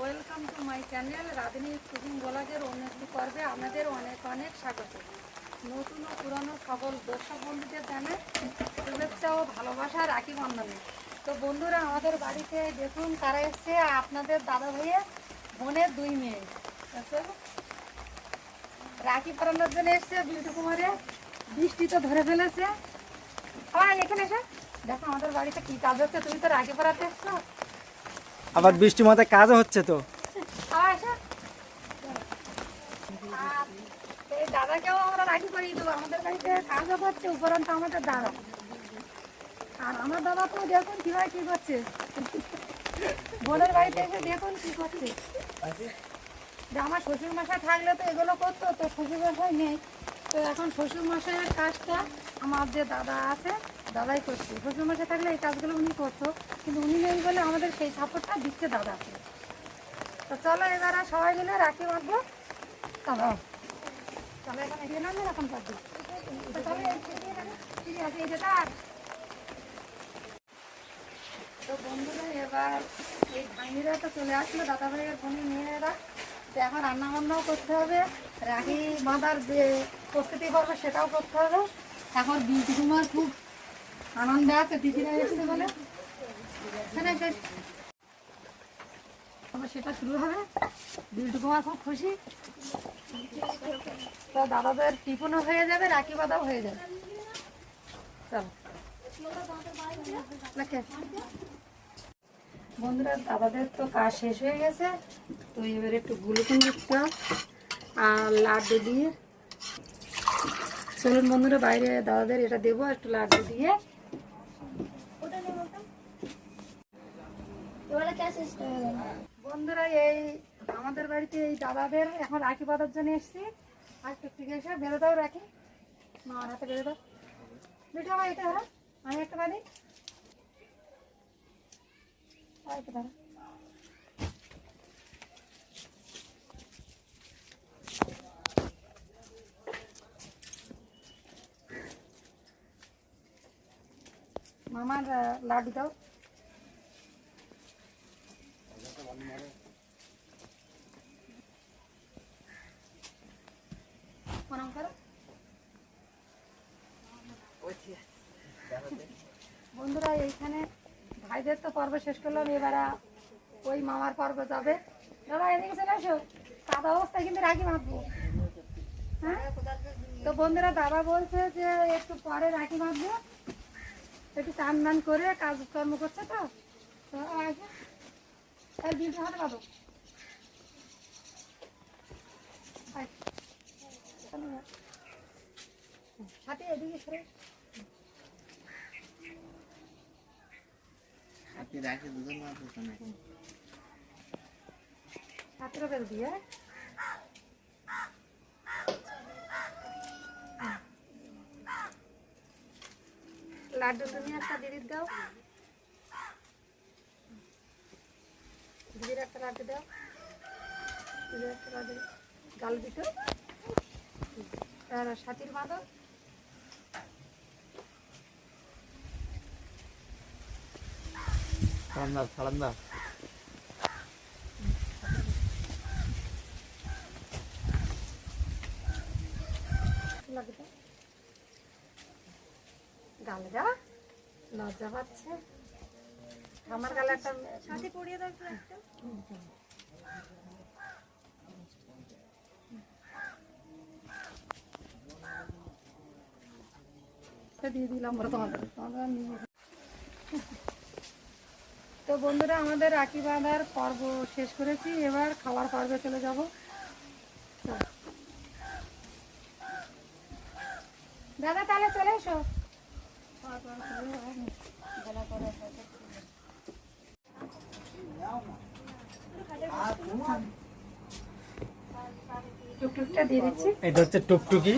Welcome to my channel Radhuni cooking ব্লগের একটি পর্বে আমাদের অনেক অনেক স্বাগত। নতুন ও পুরনো সকল দর্শক বন্ধুদের জানাই শুভেচ্ছা ও ভালোবাসা, রাখি বন্ধনে। তো বন্ধুরা আমাদের বাড়িতে দেখুন তারা এসছে আপনাদের দাদা ভাইয়ের বোনের দুই মেয়ে। রাখি পরানোর জন্য এসছে বিউটি কুমারে বৃষ্টি তো ধরে ফেলেছে। হ্যাঁ এখানে এসে। দেখো আমাদের বাড়িতে কি কাজ হচ্ছে তুমি তো রাখি পরাতে এসছো। আবার বৃষ্টি মাথায় কাজও হচ্ছে তো। দাদাকেও আমরা রাখি করিয়ে দেবো। আমাদের বাড়িতে কাজও করছে উপরন্ত আমাদের দাদা। আর আমার দাদা তো দেখুন কীভাবে কি করছে বোনের বাড়িতে এসে দেখুন কি করছে আমার শ্বশুর মশাই থাকলে তো এগুলো করতো তো শ্বশুর মশাই নেই তো এখন শ্বশুর মশাইয়ের কাজটা আমার যে দাদা আছে দাদাই করছে শ্বশুর মশাই থাকলে এই কাজগুলো উনি করতো কিন্তু উনি নেই বলে আমাদের সেই সাপোর্টটা দিচ্ছে দাদা তো চলো এবারে সবাই মিলে রাখি বাঁধবো চলো চলো এখানে দিয়ে নামে এখন পাচ্ছি তো চলো এই দিকে নামো। ঠিক আছে এই যে তার তো বন্ধুরা, এবার এই ভাঙিরা তো চলে আসলো দাদা ভাইয়ের বোনের মেয়েরা। তো এখন রান্না বান্নাও করতে হবে। রাখি বাঁধার যে প্রস্তুতি করবে সেটাও করতে হবে। এখন কুমার খুব আনন্দে আছে দিদিরা এসেছে বলে। সেটা শুরু হবে। বিল্টু কুমার খুব খুশি। তো দাদাদের টিফিনও হয়ে যাবে রাখি বাঁধাও হয়ে যাবে। চলো। বন্ধুরা দাদাদের তো কাজ শেষ হয়ে গেছে। তো এবার একটু গ্লুকন দিতে আর লাড্ডু দিয়ে। চলুন বন্ধুরা, বাইরে দাদাদের এটা দেবো, একটু লাড্ডু দিয়ে। বন্ধুরা, এই আমাদের বাড়িতে এই দাদাদের এখন রাখি বাঁধার জন্য এসছি। আর একটু ঠিক এসে দাও রাখি। মার হাতে বেরো দাও। বেটা আমার এটা ধরো। আমি একটা বাঁধি। আর এটা ধরো মামার আহ, লাড্ডু দাও প্রণাম করো বন্ধুরা এইখানে ভাইদের তো পর্ব শেষ করলাম, এবারে ওই মামার পর্ব যাবে। দাদা, এদিকে চলে আসো। সাদা অবস্থায় কিন্তু রাখি বাঁধবো হ্যাঁ? তো বন্ধুরা দাদা বলছে যে একটু পরে রাখি বাঁধবো একটু চান দান করে কাজকর্ম করছে তো। হাতে। সাথে এদিকে রাখি দিয়ে লাড্ডু তুমি একটা দিদির দাও। দিদির একটা লাড্ডু দাও। দিদির একটা লাড্ডু। গাল দিত সাথীর মাদক সালান্দার সালান্দার লাগে দাও গালে দাও লজ্জা পাচ্ছে। আমার গালে একটা সাথে পড়িয়ে দাও একটা। দিয়ে দিলাম আমরা তোমাদের। তোমরা নিয়ে বন্ধুরা, আমাদের রাখি বাঁধার পর্ব শেষ করেছি। এবার খাওয়ার পর্বে চলে যাব। দাদা, তাহলে চলে এসো। টুকটুকটা দিয়ে দিচ্ছি। এটা হচ্ছে টুকটুকি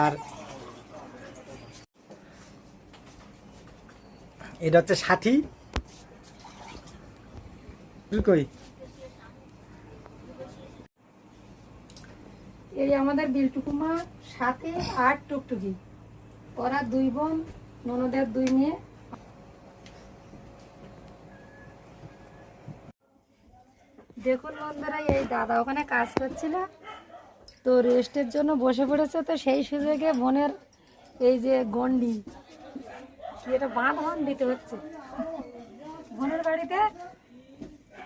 আর এটা হচ্ছে সাথী। কই? এই আমাদের বিলটুকুমা সাথে আর টুকটুকি। ওরা দুই বোন, ননদের দুই মেয়ে। দেখুন বন্ধুরা, এই দাদা ওখানে কাজ করছিল। তো রেস্টের জন্য বসে পড়েছে, তো সেই সুযোগে বোনের এই যে গন্ডি এটা বাঁধন দিতে হচ্ছে। বোনের বাড়িতে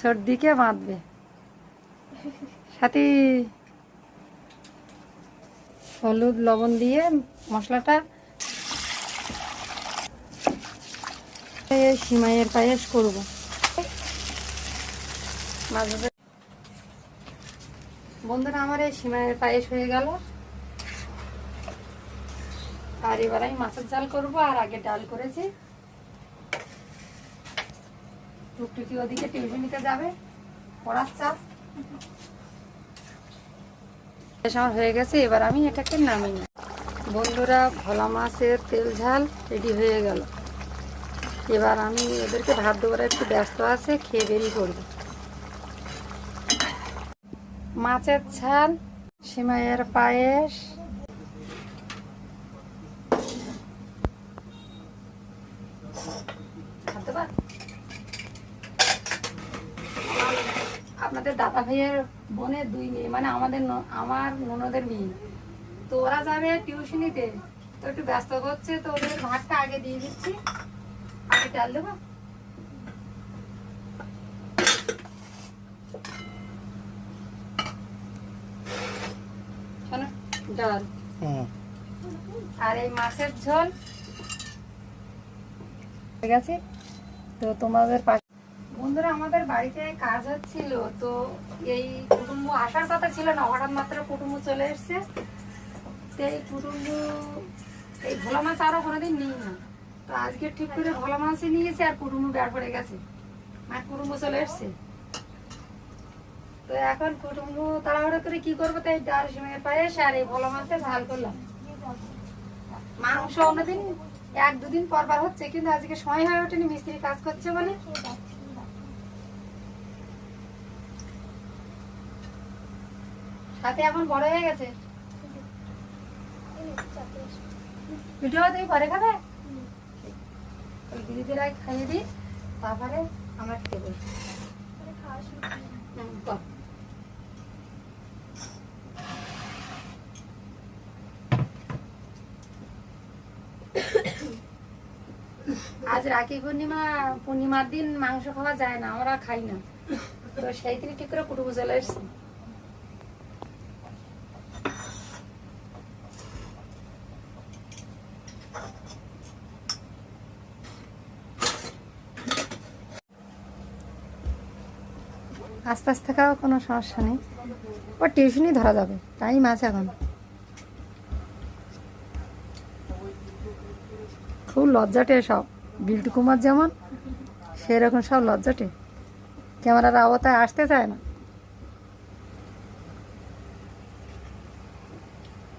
সর্দিকে বাঁধবে। সাথে, হলুদ, লবণ দিয়ে মশলাটা সিমাইয়ের পায়েস করব। বন্ধুরা, আমার এই সিমাইয়ের পায়েস হয়ে গেল। আর এবার আমি মাছের ঝাল করব, আর আগে ডাল করেছি। টুকটুকি ওদিকে টিউশনিতে যাবে? পড়ার চাপ? আমার হয়ে গেছে, এবার আমি এটাকে নামিয়ে বন্ধুরা, ভোলা মাছের তেল ঝাল রেডি হয়ে গেল। এবার আমি ওদেরকে ভাত দেওয়ার একটু ব্যস্ত আছে, খেয়ে বেরিয়ে পড়বে। মাছের ঝাল, সিমাইয়ের পায়েস ভাত দেবা? আপনাদের দাদা ভাইয়ের বোনের দুই মেয়ে মানে আমাদের আমার ননদের মেয়ে। তো ওরা যাবে টিউশনিতে তো একটু ব্যস্ত করছে তো ওদের ভাতটা আগে দিয়ে দিচ্ছি। আগে ডাল দেবো। ডাল আর এই মাছের ঝোল। ঠিক আছে তো তোমাদের পাশে বন্ধুরা, আমাদের বাড়িতে কাজ হচ্ছিল, তো এই কুটুম্ব আসার কথা ছিল না, হঠাৎ মাত্র কুটুম্ব চলে এসছে। তো এই কুটুম্ব, এই ভোলা মাছ আরও কোনোদিন নিই না। তো আজকে ঠিক করে ভোলা মাছই নিয়েছে আর কুটুম্ব বের পড়ে গেছে। আর কুটুম্ব চলে এসছে। তো এখন কুটুম্ব তাড়াহুড়ো করে কি করব, তাই ডাল সিমের পায়েস আর এই ভোলা মাছটা ঝাল করলাম। মাংস অন্যদিন, এক দুদিন পর হচ্ছে, কিন্তু আজকে সময় হয়ে ওঠেনি, মিস্ত্রি কাজ করছে বলে। সাথে এখন বড় হয়ে গেছে। তুমি পরে খাবে? ওই দিদিদের আগে খাইয়ে দিই, তারপরে আমরা খেতে বসবো আজ রাখি পূর্ণিমা, পূর্ণিমার দিন মাংস খাওয়া যায় না আমরা খাই না। তো সেই দিন ঠিক করে কুটুকু চলে এসছি আস্তে আস্তে খাওয়া কোনো সমস্যা নেই। ও টিউশনই ধরা যাবে, টাইম আছে এখন। খুব লজ্জাটে সব, বিল্টু কুমার যেমন, সেরকম সব লজ্জাটে। ক্যামেরার আওতায় আসতে চায় না।